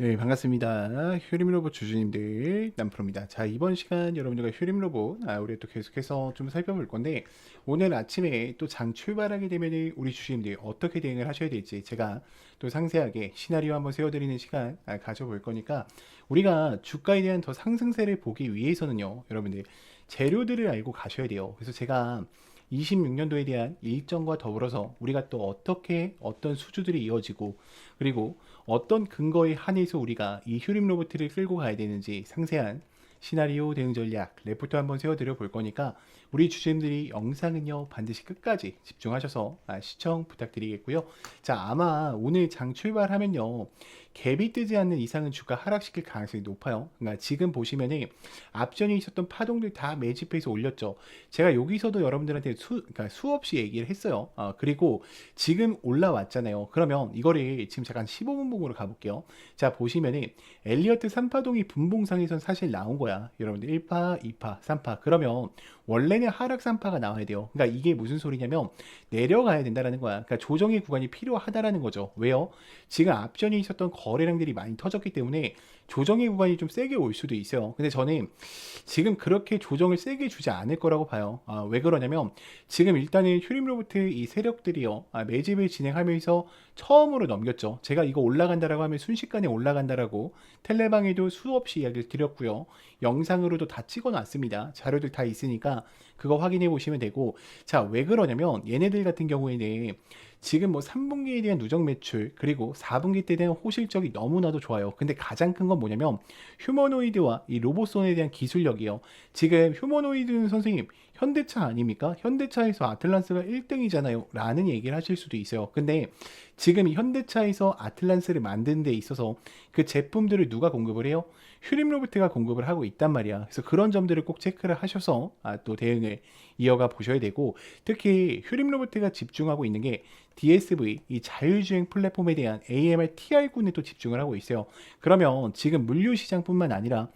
네, 반갑습니다. 휴림 로봇 주주님들 남프로입니다. 자, 이번 시간 여러분들과 휴림 로봇 아, 우리 또 계속해서 좀 살펴볼 건데 오늘 아침에 또 장 출발하게 되면 우리 주주님들 어떻게 대응을 하셔야 될지 제가 또 상세하게 시나리오 한번 세워드리는 시간 아, 가져볼 거니까 우리가 주가에 대한 더 상승세를 보기 위해서는요, 여러분들 재료들을 알고 가셔야 돼요. 그래서 제가 26년도에 대한 일정과 더불어서 우리가 또 어떻게 어떤 수주들이 이어지고 그리고 어떤 근거에 한해서 우리가 이 휴림 로봇을 끌고 가야 되는지 상세한 시나리오 대응 전략 레포트 한번 세워드려 볼 거니까 우리 주주님들이 영상은요 반드시 끝까지 집중하셔서 아, 시청 부탁드리겠고요. 자 아마 오늘 장 출발하면요 갭이 뜨지 않는 이상은 주가 하락시킬 가능성이 높아요. 그러니까 지금 보시면은 앞전에 있었던 파동들 다 매집해서 올렸죠. 제가 여기서도 여러분들한테 수, 그러니까 수없이 얘기를 했어요. 아, 그리고 지금 올라왔잖아요. 그러면 이거를 지금 잠깐 15분 봉으로 가볼게요. 자 보시면은 엘리어트 3파동이 분봉상에선 사실 나온 거 야. 여러분들 1파, 2파, 3파. 그러면 원래는 하락 3파가 나와야 돼요. 그러니까 이게 무슨 소리냐면 내려가야 된다라는 거야. 그러니까 조정의 구간이 필요하다라는 거죠. 왜요? 지금 앞전에 있었던 거래량들이 많이 터졌기 때문에 조정의 구간이 좀 세게 올 수도 있어요. 근데 저는 지금 그렇게 조정을 세게 주지 않을 거라고 봐요. 아, 왜 그러냐면 지금 일단은 휴림로부터 이 세력들이요 아, 매집을 진행하면서 처음으로 넘겼죠. 제가 이거 올라간다라고 하면 순식간에 올라간다라고 텔레방에도 수없이 이야기를 드렸고요. 영상으로도 다 찍어놨습니다. 자료들 다 있으니까 그거 확인해 보시면 되고 자 왜 그러냐면 얘네들 같은 경우에는 지금 뭐 3분기에 대한 누적 매출 그리고 4분기 때 대한 호실적이 너무나도 좋아요. 근데 가장 큰 건 뭐냐면 휴머노이드와 이 로봇손에 대한 기술력이요. 지금 휴머노이드 선생님 현대차 아닙니까? 현대차에서 아틀란스가 1등이잖아요. 라는 얘기를 하실 수도 있어요. 근데 지금 이 현대차에서 아틀란스를 만드는 데 있어서 그 제품들을 누가 공급을 해요? 휴림로버트가 공급을 하고 있단 말이야. 그래서 그런 점들을 꼭 체크를 하셔서 아, 또 대응을 이어가 보셔야 되고 특히 휴림로버트가 집중하고 있는 게 DSV 이 자율주행 플랫폼에 대한 AMR TR군에 또 집중을 하고 있어요. 그러면 지금 물류 시장뿐만 아니라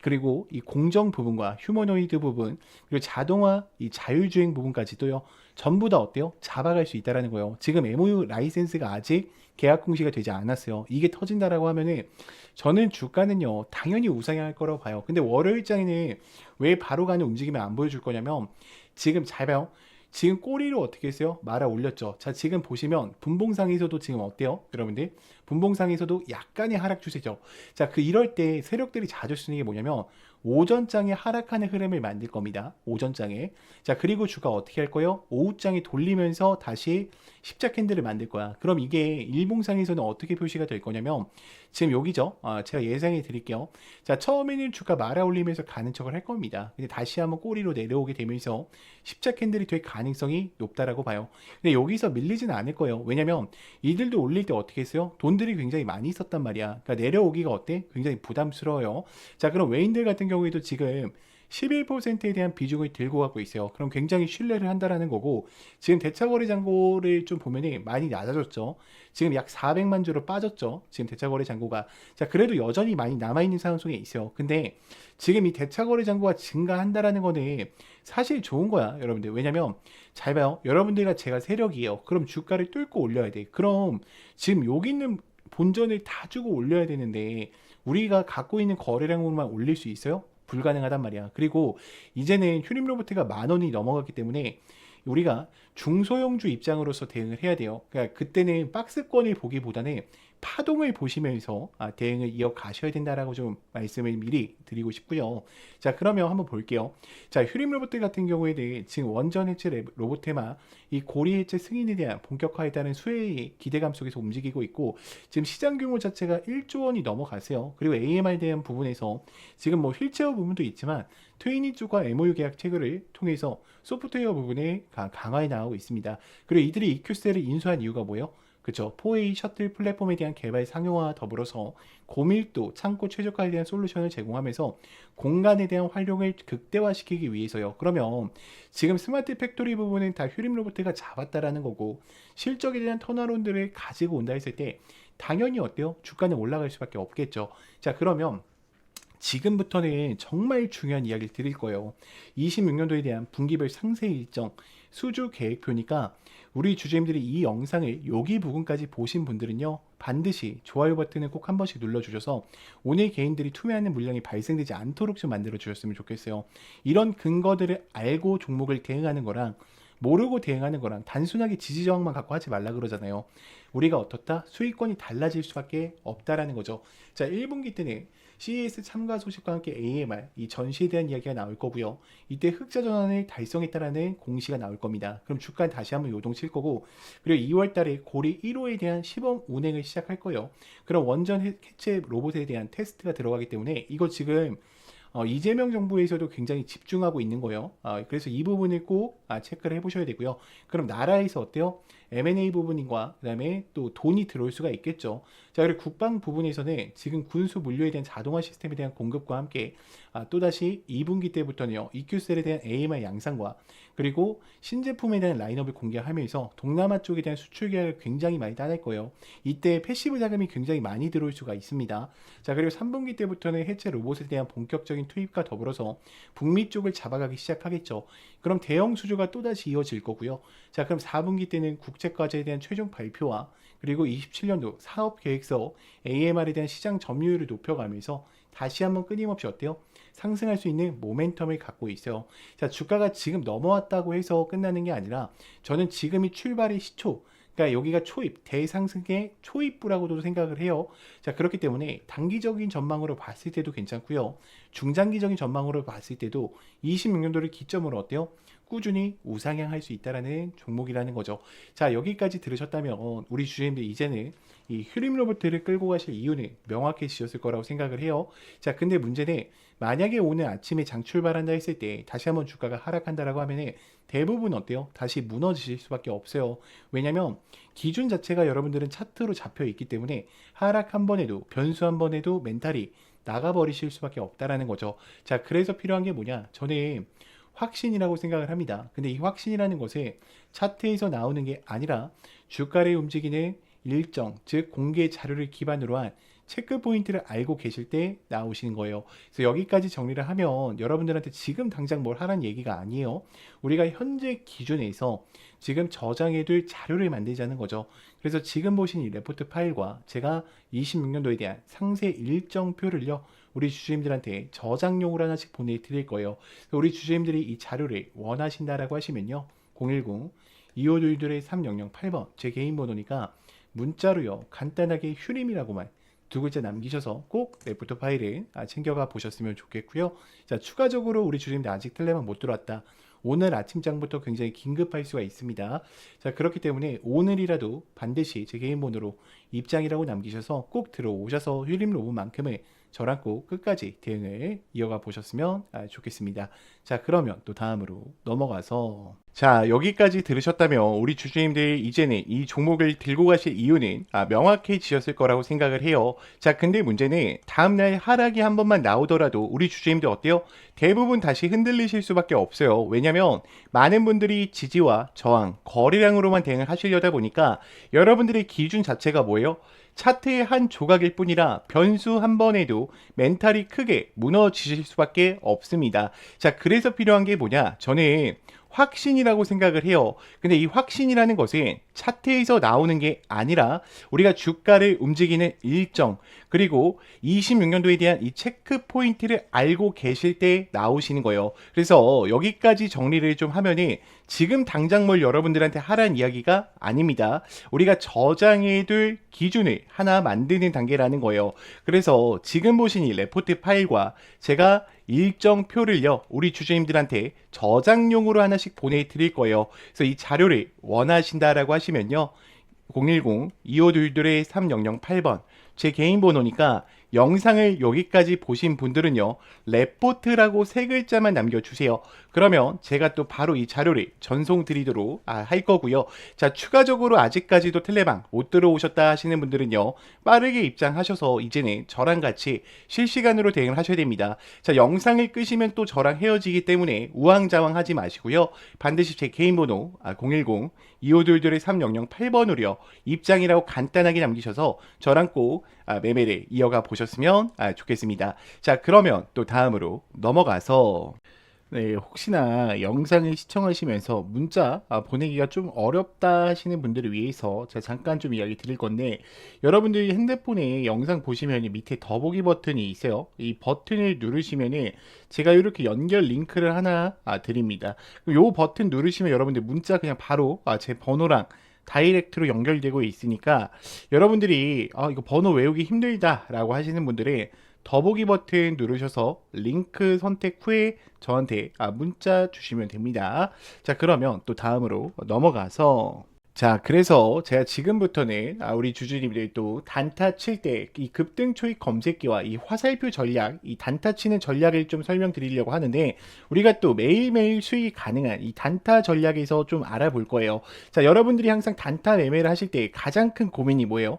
그리고 이 공정 부분과 휴머노이드 부분 그리고 자동화 이 자율주행 부분까지도요 전부 다 어때요 잡아갈 수 있다라는 거예요 지금 MOU 라이센스가 아직 계약 공시가 되지 않았어요 이게 터진다라고 하면은 저는 주가는요 당연히 우상향할 거라고 봐요 근데 월요일장에는 왜 바로 가는 움직임을 안 보여줄 거냐면 지금 잘 봐요 지금 꼬리로 어떻게 했어요? 말아 올렸죠. 자, 지금 보시면 분봉상에서도 지금 어때요? 여러분들? 분봉상에서도 약간의 하락 추세죠. 자, 그 이럴 때 세력들이 자주 쓰는 게 뭐냐면 오전장에 하락하는 흐름을 만들 겁니다. 오전장에. 자, 그리고 주가 어떻게 할 거예요? 오후장에 돌리면서 다시 십자 캔들을 만들 거야. 그럼 이게 일봉상에서는 어떻게 표시가 될 거냐면 지금 여기죠. 아, 제가 예상해 드릴게요. 자, 처음에는 주가 말아 올리면서 가는 척을 할 겁니다. 근데 다시 한번 꼬리로 내려오게 되면서 십자 캔들이 될 가능성이 높다라고 봐요. 근데 여기서 밀리지는 않을 거예요. 왜냐면 이들도 올릴 때 어떻게 했어요? 돈들이 굉장히 많이 있었단 말이야. 그러니까 내려오기가 어때? 굉장히 부담스러워요. 자, 그럼 외인들 같은 경우에도 지금 11%에 대한 비중을 들고 가고 있어요. 그럼 굉장히 신뢰를 한다라는 거고 지금 대차거래 잔고를 좀 보면은 많이 낮아졌죠. 지금 약 400만 주로 빠졌죠. 지금 대차거래 잔고가 자 그래도 여전히 많이 남아 있는 상황 속에 있어요. 근데 지금 이 대차거래 잔고가 증가한다라는 거는 사실 좋은 거야, 여러분들. 왜냐면 잘 봐요. 여러분들과 제가 세력이에요. 그럼 주가를 뚫고 올려야 돼. 그럼 지금 여기 있는 본전을 다 주고 올려야 되는데 우리가 갖고 있는 거래량으로만 올릴 수 있어요? 불가능하단 말이야. 그리고 이제는 휴림 로봇가 만 원이 넘어갔기 때문에 우리가 중소형주 입장으로서 대응을 해야 돼요. 그러니까 그때는 박스권을 보기보다는 파동을 보시면서 아, 대응을 이어가셔야 된다라고 좀 말씀을 미리 드리고 싶고요. 자, 그러면 한번 볼게요. 자, 휴림 로봇들 같은 경우에는 지금 원전 해체 로봇 테마 이 고리 해체 승인에 대한 본격화에 따른 수혜의 기대감 속에서 움직이고 있고 지금 시장 규모 자체가 1조 원이 넘어가세요. 그리고 AMR 대한 부분에서 지금 뭐 휠체어 부분도 있지만 트웨이니 쪽과 MOU 계약 체결을 통해서 소프트웨어 부분에 강화해 나가고 있습니다. 그리고 이들이 EQ셀을 인수한 이유가 뭐예요? 그죠. 4A 셔틀 플랫폼에 대한 개발 상용화와 더불어서 고밀도 창고 최적화에 대한 솔루션을 제공하면서 공간에 대한 활용을 극대화시키기 위해서요. 그러면 지금 스마트 팩토리 부분은 다 휴림 로봇가 잡았다라는 거고 실적에 대한 터널론들을 가지고 온다 했을 때 당연히 어때요? 주가는 올라갈 수밖에 없겠죠. 자, 그러면 지금부터는 정말 중요한 이야기를 드릴 거예요. 26년도에 대한 분기별 상세 일정 수주 계획표니까 우리 주주님들이 이 영상을 여기 부분까지 보신 분들은요 반드시 좋아요 버튼을 꼭 한 번씩 눌러주셔서 오늘 개인들이 투매하는 물량이 발생되지 않도록 좀 만들어 주셨으면 좋겠어요. 이런 근거들을 알고 종목을 대응하는 거랑 모르고 대응하는 거랑 단순하게 지지 저항만 갖고 하지 말라 그러잖아요. 우리가 어떻다? 수익권이 달라질 수밖에 없다라는 거죠. 자, 1분기 때는 CES 참가 소식과 함께 AMR 이 전시에 대한 이야기가 나올 거고요. 이때 흑자 전환을 달성했다라는 공시가 나올 겁니다. 그럼 주가는 다시 한번 요동칠 거고 그리고 2월 달에 고리 1호에 대한 시범 운행을 시작할 거예요. 그럼 원전 해- 해체 로봇에 대한 테스트가 들어가기 때문에 이거 지금 어, 이재명 정부에서도 굉장히 집중하고 있는 거예요. 아, 그래서 이 부분을 꼭 아, 체크를 해보셔야 되고요. 그럼 나라에서 어때요? M&A 부분과 그다음에 또 돈이 들어올 수가 있겠죠. 자, 그리고 국방 부분에서는 지금 군수 물류에 대한 자동화 시스템에 대한 공급과 함께 아, 또다시 2분기 때부터는요. EQ셀에 대한 AMR 양상과 그리고 신제품에 대한 라인업을 공개하면서 동남아 쪽에 대한 수출 계약을 굉장히 많이 따낼 거예요. 이때 패시브 자금이 굉장히 많이 들어올 수가 있습니다. 자, 그리고 3분기 때부터는 해체 로봇에 대한 본격적인 투입과 더불어서 북미 쪽을 잡아가기 시작하겠죠. 그럼 대형 수주가 또다시 이어질 거고요. 자, 그럼 4분기 때는 국제과제에 대한 최종 발표와 그리고 27년도 사업 계획서 AMR에 대한 시장 점유율을 높여가면서 다시 한번 끊임없이 어때요? 상승할 수 있는 모멘텀을 갖고 있어요. 자, 주가가 지금 넘어왔다고 해서 끝나는 게 아니라 저는 지금이 출발의 시초, 그러니까 여기가 초입, 대상승의 초입부라고도 생각을 해요. 자, 그렇기 때문에 단기적인 전망으로 봤을 때도 괜찮고요. 중장기적인 전망으로 봤을 때도 26년도를 기점으로 어때요? 꾸준히 우상향할 수 있다라는 종목이라는 거죠. 자, 여기까지 들으셨다면 우리 주주님들 이제는 이 휴림 로봇을 끌고 가실 이유는 명확해지셨을 거라고 생각을 해요. 자, 근데 문제는 만약에 오늘 아침에 장 출발한다 했을 때 다시 한번 주가가 하락한다라고 하면은 대부분 어때요? 다시 무너지실 수밖에 없어요. 왜냐면 기준 자체가 여러분들은 차트로 잡혀 있기 때문에 하락 한 번에도 변수 한 번에도 멘탈이 나가버리실 수밖에 없다라는 거죠. 자, 그래서 필요한 게 뭐냐? 저는 확신이라고 생각을 합니다. 근데 이 확신이라는 것에 차트에서 나오는 게 아니라 주가를 움직이는 일정, 즉 공개 자료를 기반으로 한 체크 포인트를 알고 계실 때 나오시는 거예요. 그래서 여기까지 정리를 하면 여러분들한테 지금 당장 뭘 하라는 얘기가 아니에요. 우리가 현재 기준에서 지금 저장해둘 자료를 만들자는 거죠. 그래서 지금 보신 이 레포트 파일과 제가 26년도에 대한 상세 일정표를요. 우리 주주님들한테 저장용으로 하나씩 보내드릴 거예요. 우리 주주님들이 이 자료를 원하신다라고 하시면요. 010 2522의 3008번 제 개인 번호니까 문자로요. 간단하게 휴림이라고만 두 글자 남기셔서 꼭 레포트 파일을 아, 챙겨가 보셨으면 좋겠고요. 자, 추가적으로 우리 주주님들 아직 텔레만 못 들어왔다. 오늘 아침장부터 굉장히 긴급할 수가 있습니다. 자, 그렇기 때문에 오늘이라도 반드시 제 개인 번호로 입장이라고 남기셔서 꼭 들어오셔서 휴림 로봇만큼을 저랑 꼭 끝까지 대응을 이어가 보셨으면 아, 좋겠습니다. 자, 그러면 또 다음으로 넘어가서 자, 여기까지 들으셨다면 우리 주주님들 이제는 이 종목을 들고 가실 이유는 아, 명확해지셨을 거라고 생각을 해요. 자, 근데 문제는 다음날 하락이 한 번만 나오더라도 우리 주주님들 어때요? 대부분 다시 흔들리실 수밖에 없어요. 왜냐면 많은 분들이 지지와 저항, 거래량으로만 대응을 하시려다 보니까 여러분들의 기준 자체가 뭐예요? 차트의 한 조각일 뿐이라 변수 한 번에도 멘탈이 크게 무너지실 수밖에 없습니다. 자, 그래서 필요한 게 뭐냐? 저는 확신이라고 생각을 해요. 근데 이 확신이라는 것은 차트에서 나오는 게 아니라 우리가 주가를 움직이는 일정 그리고 26년도에 대한 이 체크 포인트를 알고 계실 때 나오시는 거예요. 그래서 여기까지 정리를 좀 하면은 지금 당장 뭘 여러분들한테 하라는 이야기가 아닙니다. 우리가 저장해둘 기준을 하나 만드는 단계라는 거예요. 그래서 지금 보신 이 레포트 파일과 제가 일정 표를요, 우리 주주님들한테 저장용으로 하나씩 보내드릴 거예요. 그래서 이 자료를 원하신다라고 하시면요, 010-2522-3008번, 제 개인 번호니까 영상을 여기까지 보신 분들은요, 레포트라고 세 글자만 남겨주세요. 그러면 제가 또 바로 이 자료를 전송 드리도록 아, 할 거고요. 자, 추가적으로 아직까지도 텔레방 못 들어오셨다 하시는 분들은요, 빠르게 입장하셔서 이제는 저랑 같이 실시간으로 대응을 하셔야 됩니다. 자, 영상을 끄시면 또 저랑 헤어지기 때문에 우왕좌왕 하지 마시고요. 반드시 제 개인 번호 아, 010 2522-3008번으로요. 입장이라고 간단하게 남기셔서 저랑 꼭 아, 매매를 이어가 보셨으면 아, 좋겠습니다. 자, 그러면 또 다음으로 넘어가서 네, 혹시나 영상을 시청하시면서 문자 아, 보내기가 좀 어렵다 하시는 분들을 위해서 제가 잠깐 좀 이야기 드릴 건데 여러분들이 핸드폰에 영상 보시면 밑에 더보기 버튼이 있어요. 이 버튼을 누르시면은 제가 이렇게 연결 링크를 하나 아, 드립니다. 요 버튼 누르시면 여러분들 문자 그냥 바로 아, 제 번호랑 다이렉트로 연결되고 있으니까 여러분들이 아, 이거 번호 외우기 힘들다 라고 하시는 분들은 더보기 버튼 누르셔서 링크 선택 후에 저한테 아, 문자 주시면 됩니다. 자, 그러면 또 다음으로 넘어가서 자, 그래서 제가 지금부터는 아, 우리 주주님들 또 단타 칠 때 이 급등 초입 검색기와 이 화살표 전략, 이 단타 치는 전략을 좀 설명드리려고 하는데 우리가 또 매일매일 수익 가능한 이 단타 전략에서 좀 알아볼 거예요. 자, 여러분들이 항상 단타 매매를 하실 때 가장 큰 고민이 뭐예요?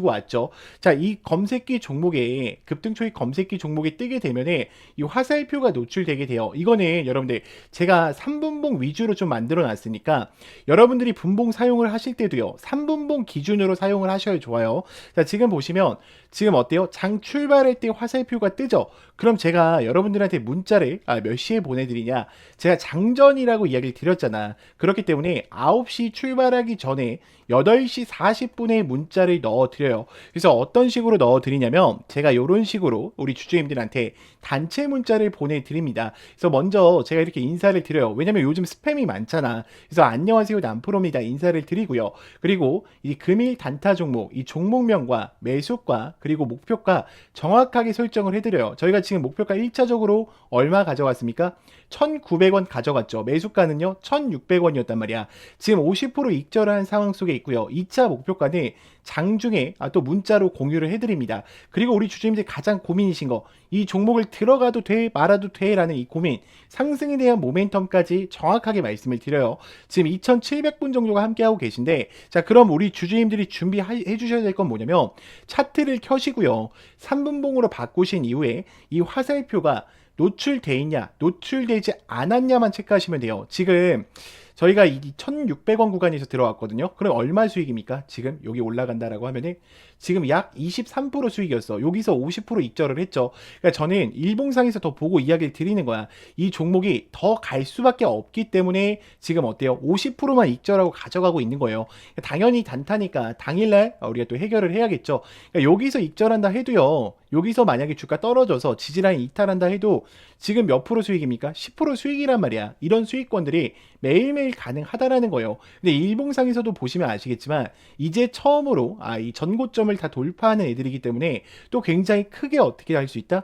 왔죠. 자, 이 검색기 종목에 급등 초입 검색기 종목에 뜨게 되면은 이 화살표가 노출되게 돼요. 이거는 여러분들 제가 3분봉 위주로 좀 만들어 놨으니까 여러분들이 분봉 사용을 하실 때도요. 3분봉 기준으로 사용을 하셔야 좋아요. 자, 지금 보시면 지금 어때요? 장 출발할 때 화살표가 뜨죠? 그럼 제가 여러분들한테 문자를 아, 몇 시에 보내드리냐? 제가 장전이라고 이야기를 드렸잖아. 그렇기 때문에 9시 출발하기 전에 8시 40분에 문자를 넣어드려요. 그래서 어떤 식으로 넣어드리냐면 제가 이런 식으로 우리 주주님들한테 단체 문자를 보내드립니다. 그래서 먼저 제가 이렇게 인사를 드려요. 왜냐면 요즘 스팸이 많잖아. 그래서 안녕하세요 남프로입니다. 인사를 드리고요. 그리고 이 금일 단타 종목, 이 종목명과 매수가 그리고 목표가 정확하게 설정을 해드려요. 저희가 지금 목표가 1차적으로 얼마 가져갔습니까? 1,900원 가져갔죠. 매수가는요, 1,600원이었단 말이야. 지금 50% 익절한 상황 속에 있고요. 2차 목표가는 장중에 아, 또 문자로 공유를 해드립니다. 그리고 우리 주주님들 가장 고민이신 거, 이 종목을 들어가도 돼, 말아도 돼? 라는 이 고민, 상승에 대한 모멘텀까지 정확하게 말씀을 드려요. 지금 2,700분 정도가 함께하고 계신데, 자, 그럼 우리 주주님들이 준비해 주셔야 될 건 뭐냐면, 차트를 켜시고요. 3분봉으로 바꾸신 이후에 이 화살표가 노출돼 있냐, 노출되지 않았냐만 체크하시면 돼요. 지금 저희가 이 1,600원 구간에서 들어왔거든요. 그럼 얼마 수익입니까? 지금 여기 올라간다라고 하면은 지금 약 23% 수익이었어. 여기서 50% 익절을 했죠. 그러니까 저는 일봉상에서 더 보고 이야기를 드리는 거야. 이 종목이 더 갈 수밖에 없기 때문에 지금 어때요? 50%만 익절하고 가져가고 있는 거예요. 당연히 단타니까 당일날 우리가 또 해결을 해야겠죠. 그러니까 여기서 익절한다 해도요. 여기서 만약에 주가 떨어져서 지지라인 이탈한다 해도 지금 몇 프로 수익입니까? 10% 수익이란 말이야. 이런 수익권들이 매일매일 가능하다라는 거예요. 근데 일봉상에서도 보시면 아시겠지만 이제 처음으로 아, 이 전고점을 다 돌파하는 애들이기 때문에 또 굉장히 크게 어떻게 할 수 있다?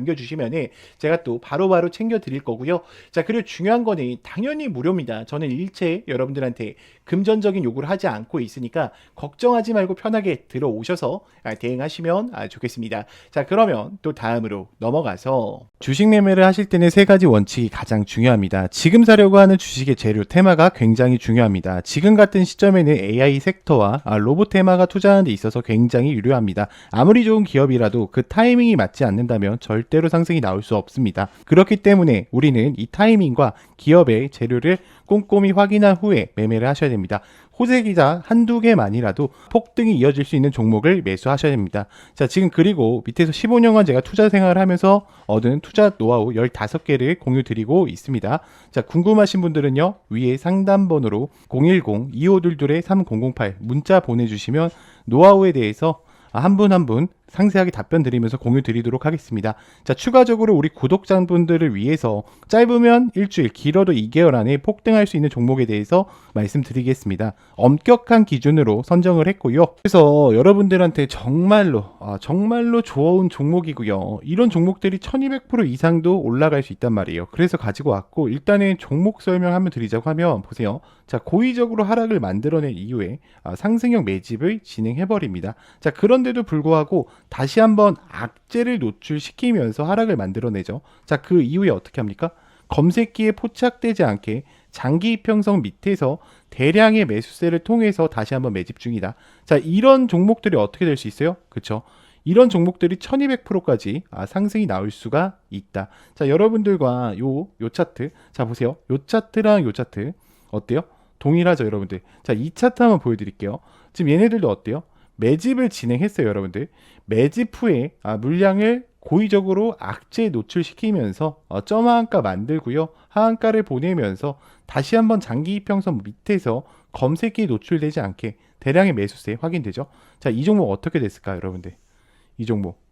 남겨주시면은 제가 또 바로바로 챙겨 드릴 거고요. 자, 그리고 중요한 거는 당연히 무료입니다. 저는 일체 여러분들한테 금전적인 요구를 하지 않고 있으니까 걱정하지 말고 편하게 들어오셔서 아, 대응하시면 아, 좋겠습니다. 자, 그러면 또 다음으로 넘어가서 주식 매매를 하실 때는 세 가지 원칙이 가장 중요합니다. 지금 사려고 하는 주식의 재료 테마가 굉장히 중요합니다. 지금 같은 시점에는 AI 섹터와 아, 로봇 테마가 투자하는 데 있어서 굉장히 유료합니다. 아무리 좋은 기업이라도 그 타이밍이 맞지 않는다면 절 대로 상승이 나올 수 없습니다. 그렇기 때문에 우리는 이 타이밍과 기업의 재료를 꼼꼼히 확인한 후에 매매를 하셔야 됩니다. 호재 기자 한두 개만이라도 폭등이 이어질 수 있는 종목을 매수하셔야 됩니다. 자, 지금 그리고 밑에서 15년간 제가 투자 생활을 하면서 얻은 투자 노하우 15개를 공유 드리고 있습니다. 자, 궁금하신 분들은요, 위에 상담번호로 010-2522-3008 문자 보내주시면 노하우에 대해서 한 분 한분 상세하게 답변 드리면서 공유 드리도록 하겠습니다. 자, 추가적으로 우리 구독자분들을 위해서 짧으면 일주일, 길어도 2개월 안에 폭등할 수 있는 종목에 대해서 말씀드리겠습니다. 엄격한 기준으로 선정을 했고요. 그래서 여러분들한테 정말로 아, 정말로 좋은 종목이고요. 이런 종목들이 1200% 이상도 올라갈 수 있단 말이에요. 그래서 가지고 왔고 일단은 종목 설명 한번 드리자고 하면 보세요. 자, 고의적으로 하락을 만들어낸 이후에 아, 상승형 매집을 진행해 버립니다. 자, 그런데도 불구하고 다시 한번 악재를 노출시키면서 하락을 만들어내죠. 자, 그 이후에 어떻게 합니까? 검색기에 포착되지 않게 장기 이평선 밑에서 대량의 매수세를 통해서 다시 한번 매집 중이다. 자, 이런 종목들이 어떻게 될 수 있어요? 그렇죠? 이런 종목들이 1200%까지 아, 상승이 나올 수가 있다. 자, 여러분들과 요, 요 차트. 자, 보세요. 요 차트랑 요 차트. 어때요? 동일하죠, 여러분들. 자, 이 차트 한번 보여드릴게요. 지금 얘네들도 어때요? 매집을 진행했어요, 여러분들. 매집 후에 아, 물량을 고의적으로 악재에 노출시키면서 어, 점 하한가 만들고요. 하한가를 보내면서 다시 한번 장기 이평선 밑에서 검색기에 노출되지 않게 대량의 매수세 확인되죠. 자, 이 종목 어떻게 됐을까요, 여러분들? 이 종목.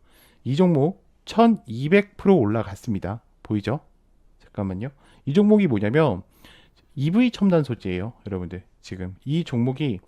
이 종목 1200% 올라갔습니다. 보이죠? 잠깐만요. 이 종목이 뭐냐면 EV 첨단 소재예요, 여러분들. 지금 이 종목이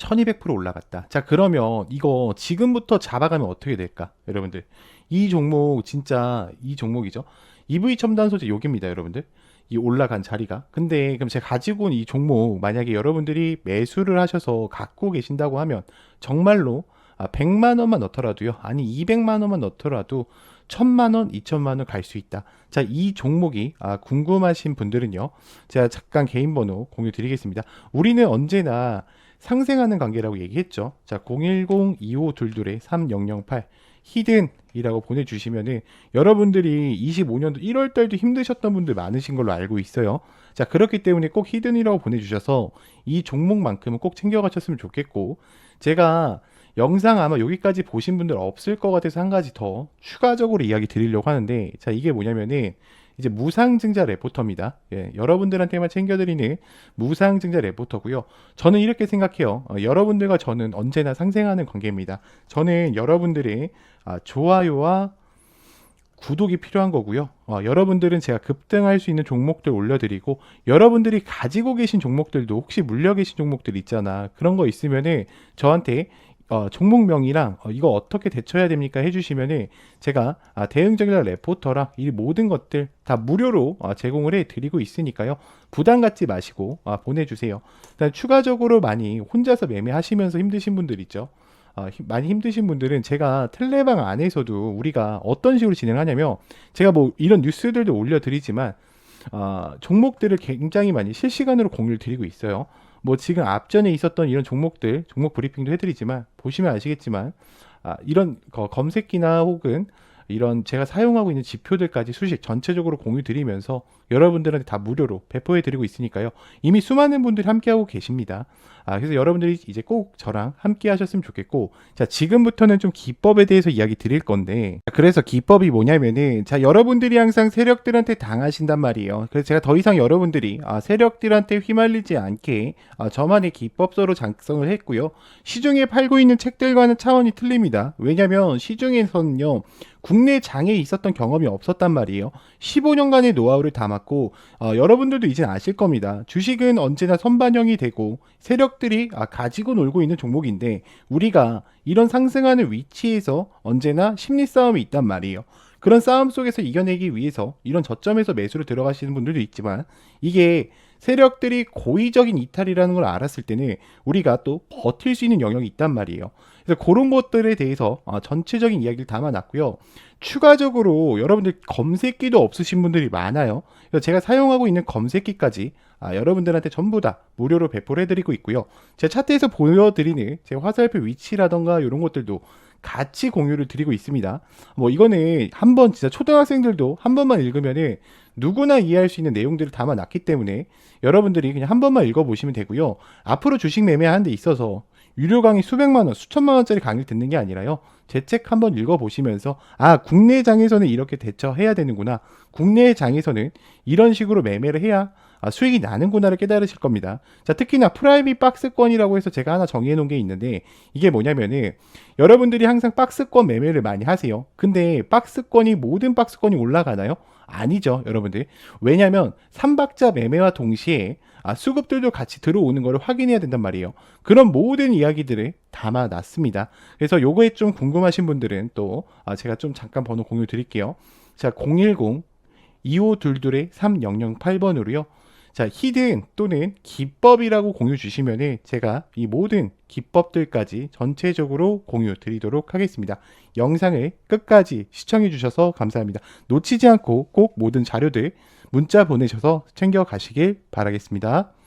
1200% 올라갔다. 자, 그러면 이거 지금부터 잡아가면 어떻게 될까? 여러분들. 이 종목 진짜 이 종목이죠. EV 첨단 소재 여기입니다, 여러분들. 이 올라간 자리가. 근데 그럼 제가 가지고 온 이 종목 만약에 여러분들이 매수를 하셔서 갖고 계신다고 하면 정말로 아, 100만 원만 넣더라도요. 아니 200만 원만 넣더라도 1000만 원, 2000만 원 갈 수 있다. 자, 이 종목이 아, 궁금하신 분들은요. 제가 잠깐 개인 번호 공유 드리겠습니다. 우리는 언제나 상생하는 관계라고 얘기했죠. 자, 010-2522-3008 히든이라고 보내주시면은 여러분들이 25년도 1월 달도 힘드셨던 분들 많으신 걸로 알고 있어요. 자, 그렇기 때문에 꼭 히든이라고 보내주셔서 이 종목만큼은 꼭 챙겨가셨으면 좋겠고, 제가 영상 아마 여기까지 보신 분들 없을 것 같아서 한 가지 더 추가적으로 이야기 드리려고 하는데, 자, 이게 뭐냐면은 이제 무상증자 레포터입니다. 예, 여러분들한테만 챙겨드리는 무상증자 레포터고요. 저는 이렇게 생각해요. 어, 여러분들과 저는 언제나 상생하는 관계입니다. 저는 여러분들의 아, 좋아요와 구독이 필요한 거고요. 어, 여러분들은 제가 급등할 수 있는 종목들 올려드리고 여러분들이 가지고 계신 종목들도 혹시 물려 계신 종목들 있잖아. 그런 거 있으면은 저한테 어, 종목명이랑 어, 이거 어떻게 대처해야 됩니까 해주시면은 제가 아, 대응적인 레포터랑 이 모든 것들 다 무료로 어, 제공을 해드리고 있으니까요. 부담 갖지 마시고 아, 보내주세요. 일단 추가적으로 많이 혼자서 매매하시면서 힘드신 분들 있죠. 어, 힘- 많이 힘드신 분들은 제가 텔레방 안에서도 우리가 어떤 식으로 진행하냐면 제가 뭐 이런 뉴스들도 올려드리지만 어, 종목들을 굉장히 많이 실시간으로 공유를 드리고 있어요. 뭐 지금 앞전에 있었던 이런 종목들 종목 브리핑도 해드리지만 보시면 아시겠지만 아, 이런 거 검색기나 혹은 이런 제가 사용하고 있는 지표들까지 수식 전체적으로 공유 드리면서 여러분들한테 다 무료로 배포해 드리고 있으니까요. 이미 수많은 분들이 함께하고 계십니다. 아, 그래서 여러분들이 이제 꼭 저랑 함께 하셨으면 좋겠고, 자, 지금부터는 좀 기법에 대해서 이야기 드릴 건데, 그래서 기법이 뭐냐면은, 자, 여러분들이 항상 세력들한테 당하신단 말이에요. 그래서 제가 더 이상 여러분들이, 아, 세력들한테 휘말리지 않게, 아, 저만의 기법서로 작성을 했고요. 시중에 팔고 있는 책들과는 차원이 틀립니다. 왜냐면 시중에서는요, 국내 장에 있었던 경험이 없었단 말이에요. 15년간의 노하우를 담았고 어, 여러분들도 이제 아실 겁니다. 주식은 언제나 선반영이 되고 세력 들이 아, 가지고 놀고 있는 종목인데 우리가 이런 상승하는 위치에서 언제나 심리 싸움이 있단 말이에요. 그런 싸움 속에서 이겨내기 위해서 이런 저점에서 매수를 들어가시는 분들도 있지만 이게 세력들이 고의적인 이탈이라는 걸 알았을 때는 우리가 또 버틸 수 있는 영역이 있단 말이에요. 그래서 그런 것들에 대해서 어, 전체적인 이야기를 담아놨고요. 추가적으로 여러분들 검색기도 없으신 분들이 많아요. 그래서 제가 사용하고 있는 검색기까지 아, 여러분들한테 전부 다 무료로 배포를 해드리고 있고요. 제 차트에서 보여드리는 제 화살표 위치라던가 이런 것들도 같이 공유를 드리고 있습니다. 뭐 이거는 한번 진짜 초등학생들도 한 번만 읽으면은 누구나 이해할 수 있는 내용들을 담아놨기 때문에 여러분들이 그냥 한 번만 읽어보시면 되고요. 앞으로 주식 매매하는 데 있어서 유료 강의 수백만 원, 수천만 원짜리 강의를 듣는 게 아니라요. 제 책 한번 읽어보시면서 아 국내 장에서는 이렇게 대처해야 되는구나. 국내 장에서는 이런 식으로 매매를 해야 아, 수익이 나는구나를 깨달으실 겁니다. 자, 특히나 프라이빗 박스권이라고 해서 제가 하나 정해 놓은 게 있는데 이게 뭐냐면은 여러분들이 항상 박스권 매매를 많이 하세요. 근데 박스권이 모든 박스권이 올라가나요? 아니죠, 여러분들. 왜냐면 삼박자 매매와 동시에 아, 수급들도 같이 들어오는 것을 확인해야 된단 말이에요. 그런 모든 이야기들을 담아놨습니다. 그래서 요거에 좀 궁금하신 분들은 또 아, 제가 좀 잠깐 번호 공유 드릴게요. 자, 010 2522의 3008번으로요. 자, 히든 또는 기법이라고 공유 주시면은 제가 이 모든 기법들까지 전체적으로 공유 드리도록 하겠습니다. 영상을 끝까지 시청해 주셔서 감사합니다. 놓치지 않고 꼭 모든 자료들 문자 보내셔서 챙겨 가시길 바라겠습니다.